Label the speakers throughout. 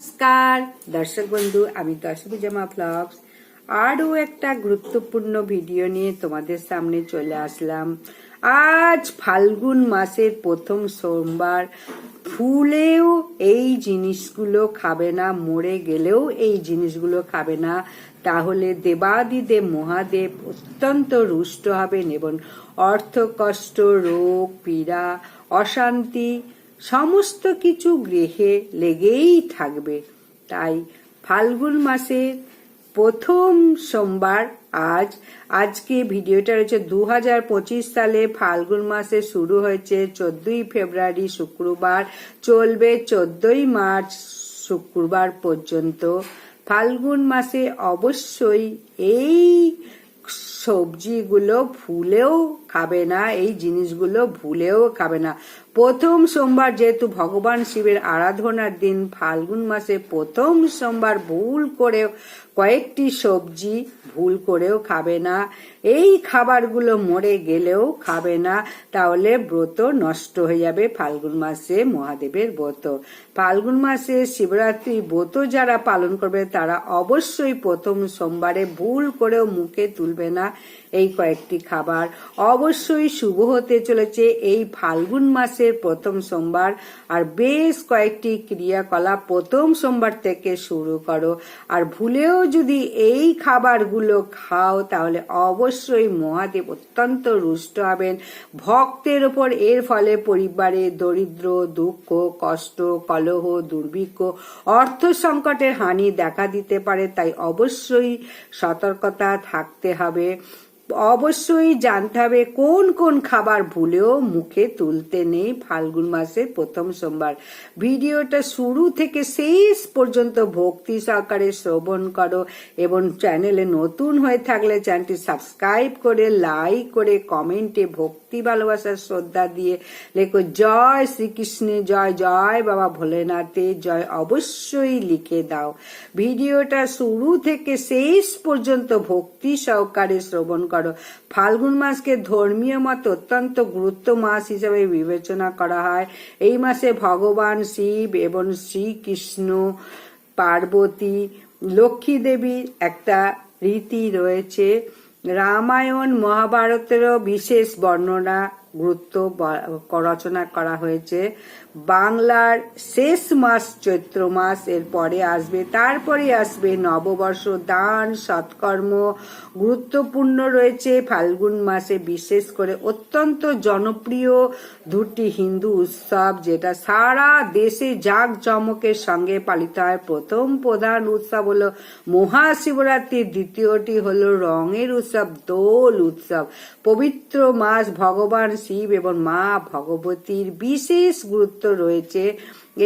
Speaker 1: নমস্কার, দর্শক বন্ধু, আমি দর্শক জামা ব্লগস আরও একটা গুরুত্বপূর্ণ ভিডিও নিয়ে তোমাদের সামনে চলে আসলাম। আজ ফাল্গুন মাসের প্রথম সোমবার, ফুলেও এই জিনিসগুলো খাবে না, মরে গেলেও এই জিনিসগুলো খাবে না। তাহলে দেবাদিদেব মহাদেব অত্যন্ত রুষ্ট হবেন এবং অর্থ কষ্ট রোগ, পীড়া, অশান্তি সমস্ত কিছু গৃহে লেগেই থাকবে। তাই ফাল্গুন মাসের প্রথম সোমবার আজ, আজকে ভিডিওটা রয়েছে দু হাজার পঁচিশ সালে ফাল্গুন মাসে শুরু হয়েছে। চোদ্দই ফেব্রুয়ারি শুক্রবার চলবে, চোদ্দই মার্চ শুক্রবার পর্যন্ত। ফাল্গুন মাসে অবশ্যই এই সবজিগুলো ভুলেও খাবে না, এই জিনিসগুলো ভুলেও খাবে না। প্রথম সোমবার যেহেতু ভগবান শিবের আরাধনার দিন, ফাল্গুন মাসে প্রথম সোমবার ভুল করেও কয়েকটি সবজি ভুল করেও খাবে না। এই খাবারগুলো মরে গেলেও খাবে না। তাহলে ব্রত নষ্ট হয়ে যাবে ফাল্গুন মাসে মহাদেবের ব্রত। ফাল্গুন মাসে শিবরাত্রি ব্রত যারা পালন করবে, তারা অবশ্যই প্রথম সোমবারে ভুল করেও মুখে তুলবে না এই কয়েকটি খাবার। অবশ্যই শুভ হতে চলেছে এই ফাল্গুন মাসের প্রথম সোমবার। আর বেশ কয়েকটি ক্রিয়াকলাপ প্রথম সোমবার থেকে শুরু করো। আর ভুলেও যদি এই খাবারগুলো খাও, তাহলে অবশ্যই মহাদেব অত্যন্ত রুষ্ট হবেন। ভক্তের ওপর এর ফলে পরিবারে দরিদ্র, দুঃখ, কষ্ট, কলহ, দুর্ভিক্ষ, অর্থ সংকটের হানি দেখা দিতে পারে। তাই অবশ্যই সতর্কতা থাকতে হবে। অবশ্যই জানতে হবে কোন কোন খাবার ভুলেও মুখে তুলতে নেই ফাল্গুন মাসের প্রথম সোমবার। ভিডিওটা শুরু থেকে শেষ পর্যন্ত ভক্তি সহকারে শ্রবণ করো এবং চ্যানেলে নতুন হয়ে থাকলে চ্যানেলটি সাবস্ক্রাইব করে, লাইক করে, কমেন্টে ভক্তি ভালোবাসার শ্রদ্ধা দিয়ে লেখো। জয় শ্রীকৃষ্ণে, জয় জয় বাবা ভোলেনাথে, জয় অবশ্যই লিখে দাও। ভিডিওটা শুরু থেকে শেষ পর্যন্ত ভক্তি সহকারে শ্রবণ করো। করো ফাল্গুন মাসকে ধর্মীয় মত অত্যন্ত গুরুত্ব মাস হিসেবে বিবেচনা করা হয়। এই মাসে ভগবান শিব এবং শ্রীকৃষ্ণ, পার্বতী, লক্ষ্মী দেবীর একটা রীতি রয়েছে। রামায়ণ, মহাভারতেরও বিশেষ বর্ণনা, গুরুত্ব রচনা করা হয়েছে। বাংলার শেষ মাস, চৈত্র মাস এর পরে আসবে, তারপরে আসবে নববর্ষ, দান, সৎকর্ম। গুরুত্বপূর্ণ রয়েছে ফাল্গুন মাসে বিশেষ করে অত্যন্ত জনপ্রিয় দুটি হিন্দু উৎসব, যেটা সারা দেশে জাক জমকের সঙ্গে পালিত হয়। প্রথম প্রধান উৎসব হলো মহাশিবরাত্রি দ্বিতীয়টি হলো রঙের উৎসব, দোল উৎসব। পবিত্র মাস ভগবান শিব এবং মা ভগবতীর বিশেষ গুরুত্ব রয়েছে।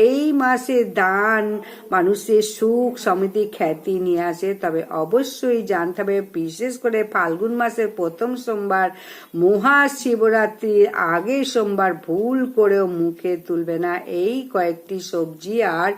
Speaker 1: এই মাসে দান, মানুষের সুখ সমিতি খ্যাতি নিয়ে আসে। তবে অবশ্যই জানতে হবে, বিশেষ করে ফাল্গুন মাসের প্রথম সোমবার, মহাশিবরাত্রির আগে সোমবার ভুল করেও মুখে তুলবে না এই কয়েকটি সবজি আর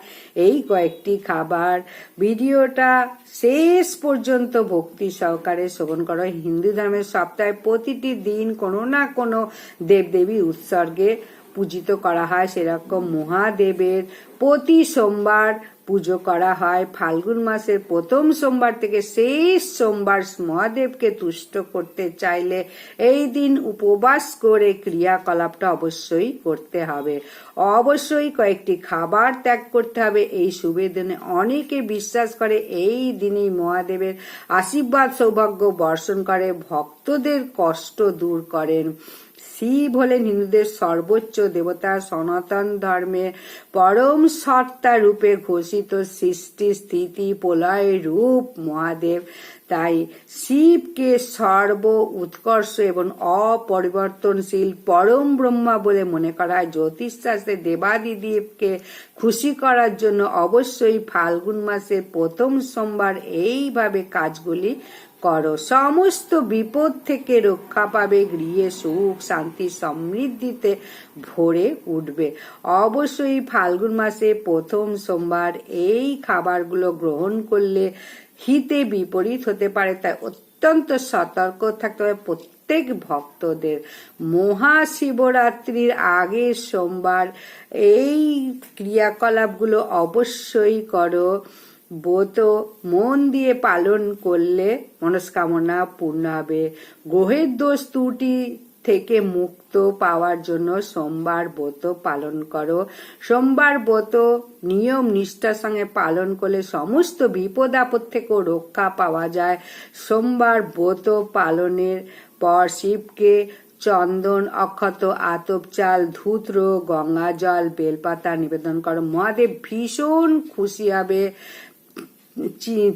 Speaker 1: এই কয়েকটি খাবার। ভিডিওটা শেষ পর্যন্ত ভক্তি সহকারে শ্রবণ করো। হিন্দু ধর্মের সপ্তাহে প্রতিটি দিন কোনো না কোনো দেবদেবী উৎসর্গে পূজিত করা হয়। সেরকম মহাদেবের প্রতি সোমবার পুজো করা হয়। ফাল্গুন মাসের প্রথম সোমবার থেকে শেষ সোমবার মহাদেবকে তুষ্ট করতে চাইলে এই দিন উপবাস করে ক্রিয়াকলাপটা অবশ্যই করতে হবে। অবশ্যই কয়েকটি খাবার ত্যাগ করতে হবে। এই শুভে দিনে অনেকে বিশ্বাস করে এই দিনেই মহাদেবের আশীর্বাদ সৌভাগ্য বর্ষণ করে। ভক্তদের কষ্ট দূর করেন। শিব হলেন হিন্দুদের সর্বোচ্চ দেবতা। সনাতন ধর্মে পরম সত্তা রূপে ঘোষিত সৃষ্টি, স্থিতি প্রলয় রূপ, মহাদেব। তাই শিবকে সর্ব উৎকর্ষ এবং অপরিবর্তনশীল পরম ব্রহ্মা বলে মনে করা হয় জ্যোতিষশাস্ত্রে দেবাদিদেবকে খুশি করার জন্য অবশ্যই ফাল্গুন মাসের প্রথম সোমবার এইভাবে কাজগুলি করো। সমস্ত বিপদ থেকে রক্ষা পাবে, গৃহে সুখ, শান্তি সমৃদ্ধিতে ভরে উঠবে। অবশ্যই ফাল্গুন মাসে প্রথম সোমবার এই খাবারগুলো গ্রহণ করলে হিতে বিপরীত হতে পারে, তাই অত্যন্ত সতর্ক থাকতে হবে প্রত্যেক ভক্তদের। মহাশিবরাত্রির আগের সোমবার এই ক্রিয়াকলাপগুলো অবশ্যই করো। ব্রত মন দিয়ে পালন করলে মনস্কামনা পূর্ণ হবে। গ্রহের দোষ ত্রুটি থেকে মুক্ত পাওয়ার জন্য সোমবার ব্রত পালন করো। সোমবার ব্রত নিয়ম নিষ্ঠার সঙ্গে পালন করলে সমস্ত বিপদ আপদ থেকেও রক্ষা পাওয়া যায়। সোমবার ব্রত পালনের পর শিবকে চন্দন, অক্ষত, আতপ চাল, ধূত্র, গঙ্গা জল, বেলপাতা নিবেদন করো। মহাদেব ভীষণ খুশি হবে।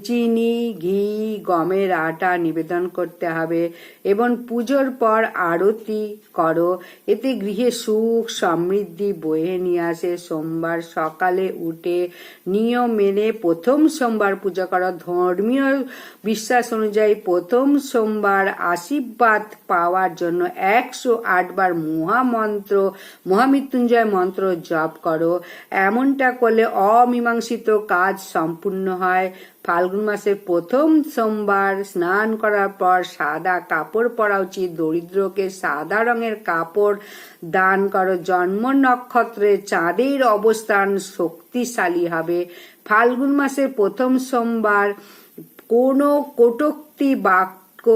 Speaker 1: চিনি, ঘি, গমের আটা নিবেদন করতে হবে এবং পুজোর পর আরতি করো। এতে গৃহে সুখ সমৃদ্ধি বয়ে নিয়ে আসে। সোমবার সকালে উঠে নিয়ম মেনে প্রথম সোমবার পূজা করো। ধর্মীয় বিশ্বাস অনুযায়ী প্রথম সোমবার আশীর্বাদ পাওয়ার জন্য একশো আটবার মহামন্ত্র, মহামৃত্যুঞ্জয় মন্ত্র জপ করো। এমনটা করলে অমীমাংসিত কাজ সম্পূর্ণ হয়। ফাল্গুন মাসের প্রথম সোমবার স্নান করার পর সাদা কাপড় পরা উচিত। দরিদ্রকে সাদা রঙের কাপড় দান করো। জন্ম নক্ষত্রে চাঁদের অবস্থান শক্তিশালী হবে। ফাল্গুন মাসের প্রথম সোমবার কোনো কটুক্তি বাক্য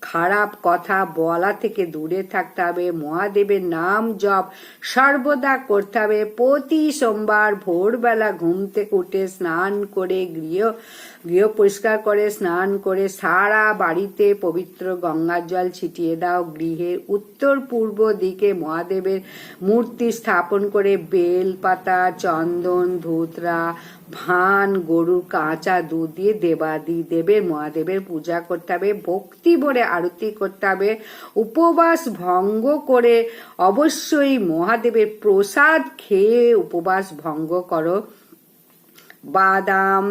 Speaker 1: খারাপ কথা বলা থেকে দূরে থাকতে হবে। মহাদেবের নাম জপ সর্বদা করতে হবে। প্রতি সোমবার ভোরবেলা ঘুম থেকে উঠে স্নান করে গৃহ গৃহ পরিষ্কার করে, স্নান করে, সারা বাড়িতে পবিত্র গঙ্গার জল ছিটিয়ে দাও। গৃহের উত্তর পূর্ব দিকে মহাদেবের মূর্তি স্থাপন করে বেল, পাতা, চন্দন, ধুতরা ভান গরু, কাঁচা দুধ দিয়ে দেবাদি দেবের মহাদেবের পূজা করতে হবে, ভক্তি ভরে আরতি করতে হবে, উপবাস ভঙ্গ করে অবশ্যই মহাদেবের প্রসাদ খেয়ে উপবাস ভঙ্গ করো। বাদাম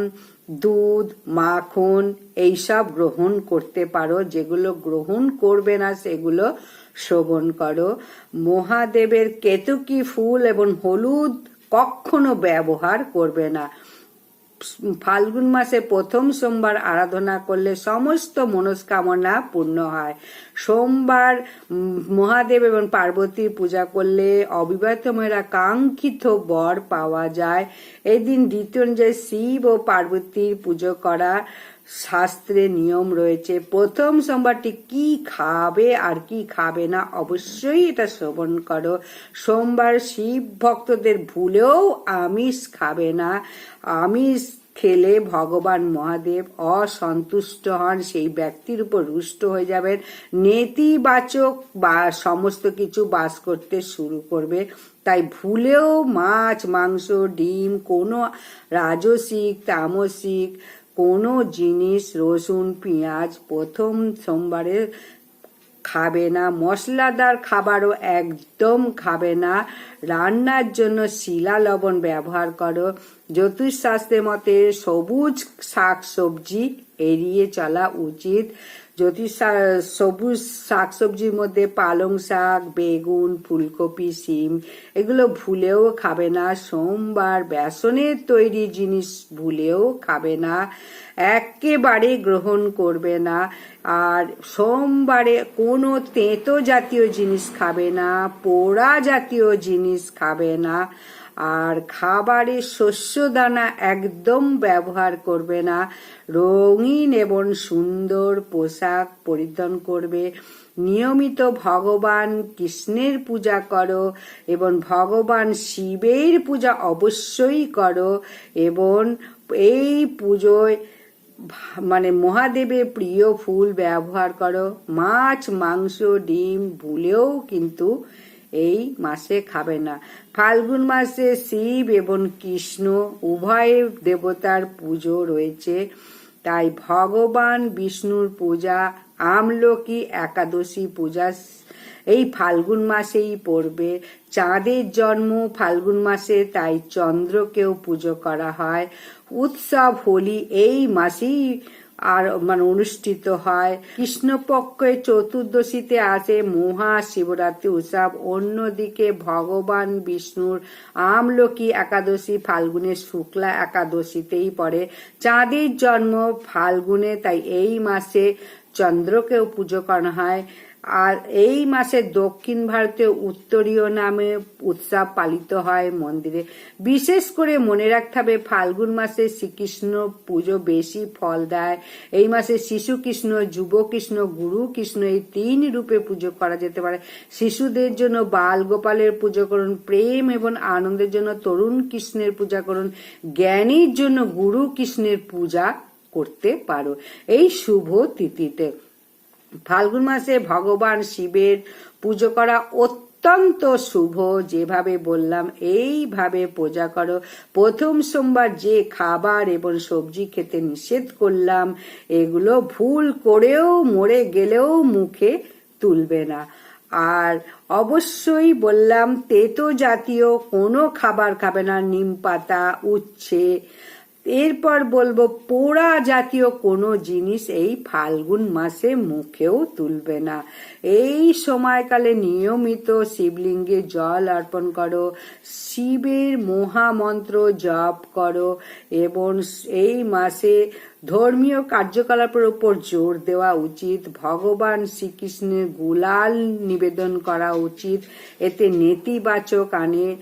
Speaker 1: দুধ, মাখন এইসব গ্রহণ করতে পারো। যেগুলো গ্রহণ করবে না, সেগুলো শ্রবণ করো। মহাদেবের কেতুকি ফুল এবং হলুদ কখনো ব্যবহার করবে না। ফাল্গুন মাসে প্রথম সোমবার আরাধনা করলে সমস্ত মনস্কামনা পূর্ণ হয়। সোমবার মহাদেব এবং পার্বতীর পূজা করলে অবিবাহিত কাঙ্ক্ষিত বর পাওয়া যায়। এদিন দিন দ্বিতীয় অনুযায়ী শিব ও পার্বতীর পুজো করা শাস্ত্রে নিয়ম রয়েছে। প্রথম সোমবারটি কি খাবে আর কি খাবে না অবশ্যই এটা শ্রবণ করো। সোমবার শিব ভক্তদের ভুলেও আমিষ খাবে না। আমিষ খেলে ভগবান মহাদেব অসন্তুষ্ট হন, সেই ব্যক্তির উপর রুষ্ট হয়ে যাবেন। নেতিবাচক বা সমস্ত কিছু বাস করতে শুরু করবে। তাই ভুলেও মাছ, মাংস, ডিম, কোনো রাজসিক, তামসিক কোনো জিনিস, রসুন, পেঁয়াজ প্রথম সোমবারে খাবে না, মশলাদার খাবারও একদম খাবে না। রান্নার জন্য শিলা লবণ ব্যবহার করো। জ্যোতিষশাস্ত্রের মতে সবুজ শাক সবজি এড়িয়ে চলা উচিত। শা- সবুজ শাকসবজির মধ্যে পালং শাক, বেগুন, ফুলকপি, শিম, এগুলো ভুলেও খাবে না। সোমবার বেসনের তৈরি জিনিস ভুলেও খাবে না। একেবারে গ্রহণ করবে না। আর সোমবারে কোনো তেঁতো জাতীয় জিনিস খাবে না, পোড়া জাতীয় জিনিস খাবে না। আর খাবারে শস্য দানা একদম ব্যবহার করবে না। রঙিন এবং সুন্দর পোশাক পরিধান করবে। নিয়মিত ভগবান কৃষ্ণের পূজা করো এবং ভগবান শিবের পূজা অবশ্যই করো এবং এই পুজোয় মানে মহাদেবের প্রিয় ফুল ব্যবহার করো। মাছ, মাংস, ডিম, ভুলেও কিন্তু এই মাসে খাবে না। ফাল্গুন মাসে শিব এবং কৃষ্ণ, উভয় দেবতার পুজো রয়েছে। তাই ভগবান বিষ্ণুর পূজা, আমলকি একাদশী পূজা এই ফাল্গুন মাসেই পড়বে। চাঁদের জন্ম ফাল্গুন মাসে, তাই চন্দ্রকেও পুজো করা হয়। উৎসব হোলি এই মাসেই আর মানে অনুষ্ঠিত হয়। কৃষ্ণপক্ষে চতুর্দশীতে আসে মহা শিবরাত্রি উৎসব। অন্যদিকে ভগবান বিষ্ণুর আমলকি একাদশী ফাল্গুনের শুক্লা একাদশীতেই পড়ে। চাঁদের জন্ম ফাল্গুনে, তাই এই মাসে চন্দ্রকেও পুজো করা হয়। আর এই মাসে দক্ষিণ ভারতে উত্তরীয় নামে উৎসব পালিত হয় মন্দিরে। বিশেষ করে মনে রাখতে হবে, ফাল্গুন মাসে শ্রীকৃষ্ণ পুজো বেশি ফল দেয়। এই মাসে শিশু কৃষ্ণ, যুব কৃষ্ণ, গুরু কৃষ্ণ এই তিন রূপে পুজো করা যেতে পারে। শিশুদের জন্য বাল গোপালের পুজো করুন, প্রেম এবং আনন্দের জন্য তরুণ কৃষ্ণের পূজা করুন, জ্ঞানীর জন্য গুরু কৃষ্ণের পূজা করতে পারো। এই শুভ তিথিতে। ফাল্গুন মাসে ভগবান শিবের পুজো করা অত্যন্ত শুভ। যেভাবে বললাম, এইভাবে পূজা করো। প্রথম সোমবার যে খাবার এবং সবজি খেতে নিষেধ করলাম, এগুলো ভুল করেও মরে গেলেও মুখে তুলবে না। আর অবশ্যই বললাম, তেতো জাতীয় কোনো খাবার খাবে না, নিম পাতা, উচ্ছে এরপর বলব, পোড়া জাতীয় কোনো জিনিস এই ফাল্গুন মাসে মুখেও তুলবে না। এই সময়কালে নিয়মিত শিবলিঙ্গে জল অর্পণ করো, শিবের মহামন্ত্র জপ করো, এবং এই মাসে ধর্মীয় কার্যকলাপের উপর জোর দেওয়া উচিত। ভগবান শ্রীকৃষ্ণের গুলাল নিবেদন করা উচিত। এতে নেতিবাচক আনে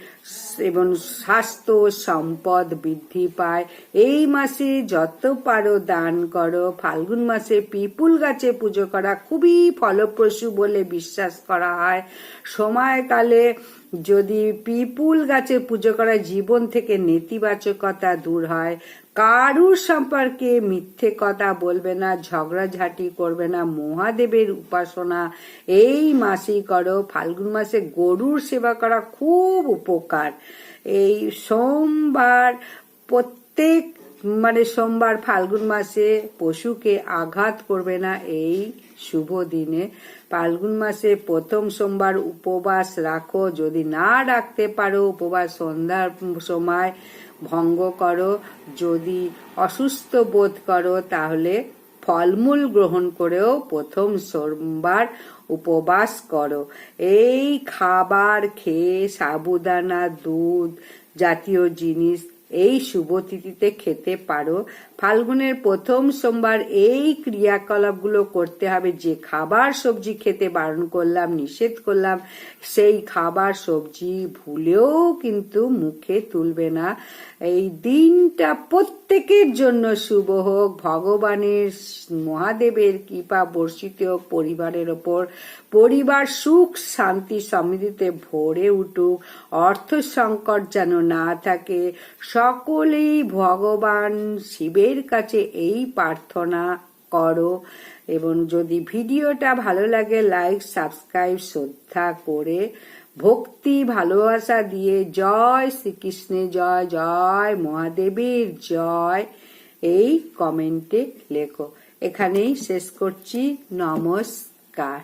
Speaker 1: এবং স্বাস্থ্য সম্পদ বৃদ্ধি পায়। এই মাসে যত পারো দান করো। ফাল্গুন মাসে পিপুল গাছে পুজো করা খুবই ফলপ্রসূ বলে বিশ্বাস করা হয়। সময়কালে যদি পিপুল গাছে পুজো করা জীবন থেকে নেতিবাচকতা দূর হয়, কারুর সম্পর্কে মিথ্যে কথা বলবে না, ঝগড়াঝাটি করবে না, মহাদেবের উপাসনা। এই মাসেই করো, ফাল্গুন মাসে গরুর সেবা করা খুব উপকার। এই সোমবার প্রত্যেক মানে সোমবার ফাল্গুন মাসে পশুকে আঘাত করবে না, এই শুভ দিনে। ফাল্গুন মাসে প্রথম সোমবার উপবাস রাখো। যদি না রাখতে পারো, উপবাস সন্ধ্যার সময় ভঙ্গ করো। যদি অসুস্থ বোধ করো, তাহলে ফলমূল গ্রহণ করেও প্রথম সোমবার উপবাস করো। এই খাবার খেয়ে সাবুদানা, দুধ জাতীয় জিনিস এই শুভ তিথিতে খেতে পারো। ফাল্গুনের প্রথম সোমবার এই ক্রিয়াকলাপগুলো করতে হবে। যে খাবার সবজি খেতে বারণ করলাম, নিষেধ করলাম, সেই খাবার সবজি ভুলেও কিন্তু মুখে তুলবে না। এই দিনটা প্রত্যেকের জন্য শুভ হোক, ভগবানের মহাদেবের কৃপা বর্ষিত হোক, পরিবারের ওপর পরিবার সুখ, শান্তি সমৃদ্ধিতে ভরে উঠুক। অর্থ সংকট যেন না থাকে সকলেই ভগবান শিবের কাছে এই প্রার্থনা করো এবং যদি ভিডিওটা ভালো লাগে লাইক সাবস্ক্রাইব শ্রদ্ধা করে ভক্তি, ভালোবাসা দিয়ে জয় শ্রীকৃষ্ণে জয় জয় মহাদেবের জয় এই কমেন্টে লেখো। এখানেই শেষ করছি। নমস্কার।